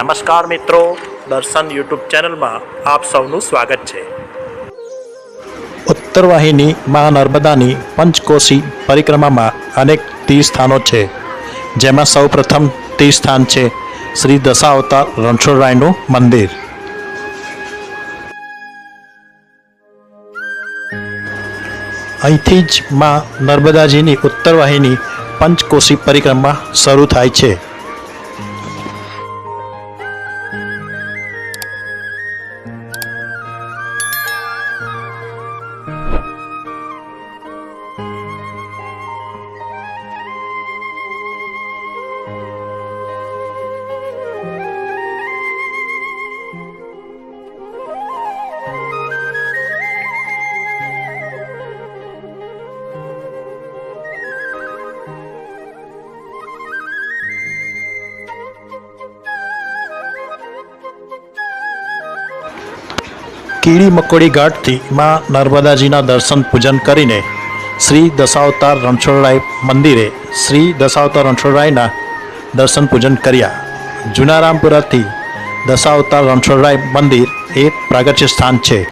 નમસ્કાર મિત્રો, દર્શન યુટ્યુબ ચેનલમાં આપ સૌનું સ્વાગત છે. ઉત્તર વાહિની મા નર્મદાની પંચકોશી પરિક્રમામાં અનેક તીર્થસ્થાનો છે. જેમાં સૌ પ્રથમ તીર્થસ્થાન છે શ્રી દશાવતાર રણછોડરાયનું મંદિર. અહીંથી જ મા નર્મદાજીની ઉત્તર વાહિની પંચકોશી પરિક્રમા શરૂ થાય છે. કીડી મકોડી ઘાટથી માં નર્મદાજીના દર્શન પૂજન કરીને શ્રી દશાવતાર રણછોડરાય મંદિરે શ્રી દશાવતાર રણછોડરાયના દર્શન પૂજન કર્યા. જુનારામપુરાથી દશાવતાર રણછોડરાય મંદિર એ પ્રાગટ્ય સ્થાન છે.